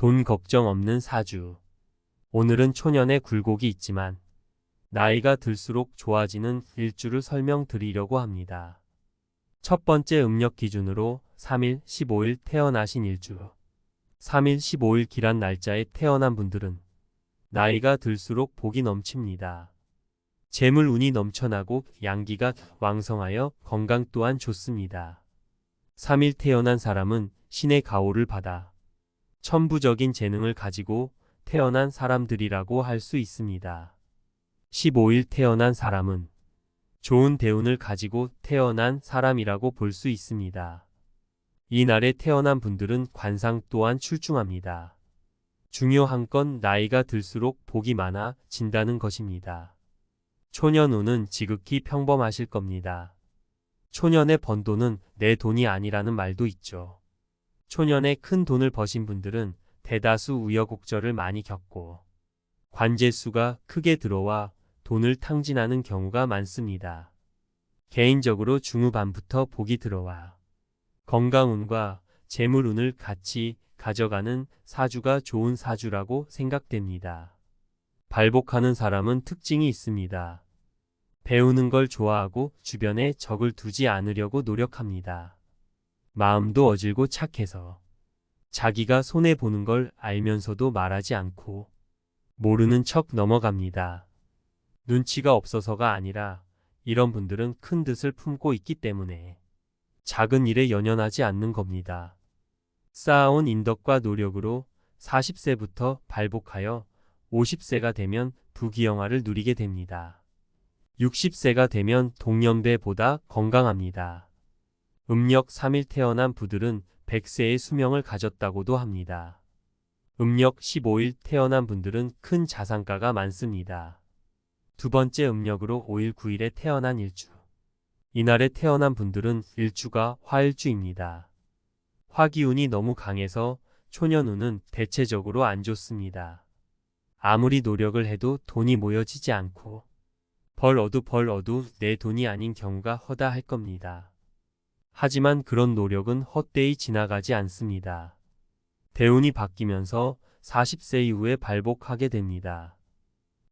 돈 걱정 없는 사주. 오늘은 초년의 굴곡이 있지만 나이가 들수록 좋아지는 일주를 설명드리려고 합니다. 첫 번째 음력 기준으로 3일, 15일 태어나신 일주. 3일, 15일 기란 날짜에 태어난 분들은 나이가 들수록 복이 넘칩니다. 재물 운이 넘쳐나고 양기가 왕성하여 건강 또한 좋습니다. 3일 태어난 사람은 신의 가호를 받아 천부적인 재능을 가지고 태어난 사람들이라고 할 수 있습니다. 15일 태어난 사람은 좋은 대운을 가지고 태어난 사람이라고 볼 수 있습니다. 이 날에 태어난 분들은 관상 또한 출중합니다. 중요한 건 나이가 들수록 복이 많아 진다는 것입니다. 초년운은 지극히 평범하실 겁니다. 초년의 번 돈은 내 돈이 아니라는 말도 있죠. 초년에 큰 돈을 버신 분들은 대다수 우여곡절을 많이 겪고 관제수가 크게 들어와 돈을 탕진하는 경우가 많습니다. 개인적으로 중후반부터 복이 들어와 건강운과 재물운을 같이 가져가는 사주가 좋은 사주라고 생각됩니다. 발복하는 사람은 특징이 있습니다. 배우는 걸 좋아하고 주변에 적을 두지 않으려고 노력합니다. 마음도 어질고 착해서 자기가 손해보는 걸 알면서도 말하지 않고 모르는 척 넘어갑니다. 눈치가 없어서가 아니라 이런 분들은 큰 뜻을 품고 있기 때문에 작은 일에 연연하지 않는 겁니다. 쌓아온 인덕과 노력으로 40세부터 발복하여 50세가 되면 부귀영화를 누리게 됩니다. 60세가 되면 동년배보다 건강합니다. 음력 3일 태어난 부들은 100세의 수명을 가졌다고도 합니다. 음력 15일 태어난 분들은 큰 자산가가 많습니다. 두 번째 음력으로 5일 9일에 태어난 일주. 이날에 태어난 분들은 일주가 화일주입니다. 화기운이 너무 강해서 초년운은 대체적으로 안 좋습니다. 아무리 노력을 해도 돈이 모여지지 않고 벌어도 벌어도 내 돈이 아닌 경우가 허다할 겁니다. 하지만 그런 노력은 헛되이 지나가지 않습니다. 대운이 바뀌면서 40세 이후에 발복하게 됩니다.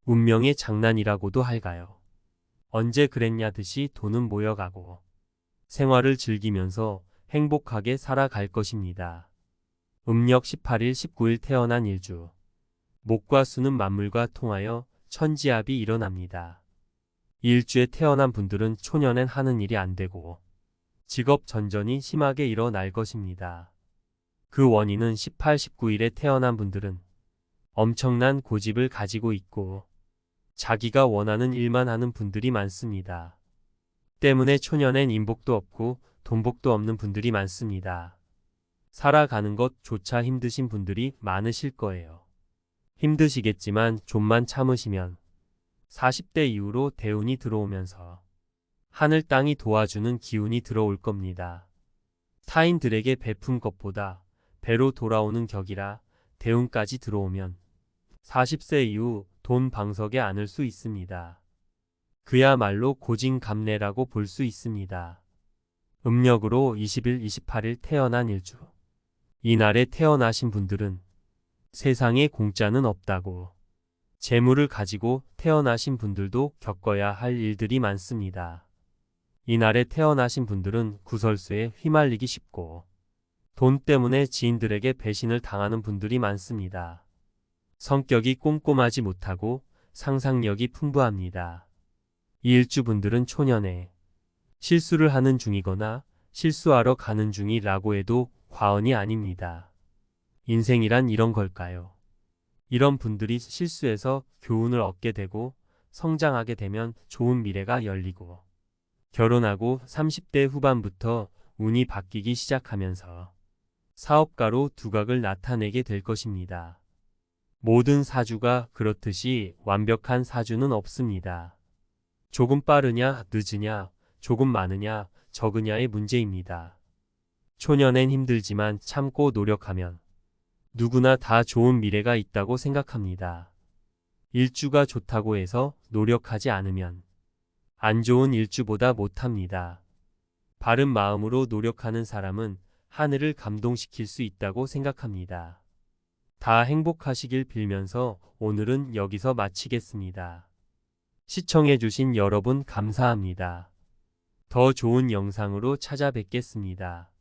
운명의 장난이라고도 할까요? 언제 그랬냐 듯이 돈은 모여가고 생활을 즐기면서 행복하게 살아갈 것입니다. 음력 18일 19일 태어난 일주. 목과 수는 만물과 통하여 천지압이 일어납니다. 일주에 태어난 분들은 초년엔 하는 일이 안 되고 직업 전전이 심하게 일어날 것입니다. 그 원인은 18, 19일에 태어난 분들은 엄청난 고집을 가지고 있고 자기가 원하는 일만 하는 분들이 많습니다. 때문에 초년엔 인복도 없고 돈복도 없는 분들이 많습니다. 살아가는 것조차 힘드신 분들이 많으실 거예요. 힘드시겠지만 좀만 참으시면 40대 이후로 대운이 들어오면서 하늘 땅이 도와주는 기운이 들어올 겁니다. 타인들에게 베푼 것보다 배로 돌아오는 격이라 대운까지 들어오면 40세 이후 돈 방석에 안을 수 있습니다. 그야말로 고진감래라고 볼 수 있습니다. 음력으로 20일, 28일 태어난 일주. 이날에 태어나신 분들은 세상에 공짜는 없다고 재물을 가지고 태어나신 분들도 겪어야 할 일들이 많습니다. 이날에 태어나신 분들은 구설수에 휘말리기 쉽고 돈 때문에 지인들에게 배신을 당하는 분들이 많습니다. 성격이 꼼꼼하지 못하고 상상력이 풍부합니다. 이 일주분들은 초년에 실수를 하는 중이거나 실수하러 가는 중이라고 해도 과언이 아닙니다. 인생이란 이런 걸까요? 이런 분들이 실수해서 교훈을 얻게 되고 성장하게 되면 좋은 미래가 열리고 결혼하고 30대 후반부터 운이 바뀌기 시작하면서 사업가로 두각을 나타내게 될 것입니다. 모든 사주가 그렇듯이 완벽한 사주는 없습니다. 조금 빠르냐, 늦으냐, 조금 많으냐, 적으냐의 문제입니다. 초년엔 힘들지만 참고 노력하면 누구나 다 좋은 미래가 있다고 생각합니다. 일주가 좋다고 해서 노력하지 않으면 안 좋은 일주보다 못합니다. 바른 마음으로 노력하는 사람은 하늘을 감동시킬 수 있다고 생각합니다. 다 행복하시길 빌면서 오늘은 여기서 마치겠습니다. 시청해주신 여러분 감사합니다. 더 좋은 영상으로 찾아뵙겠습니다.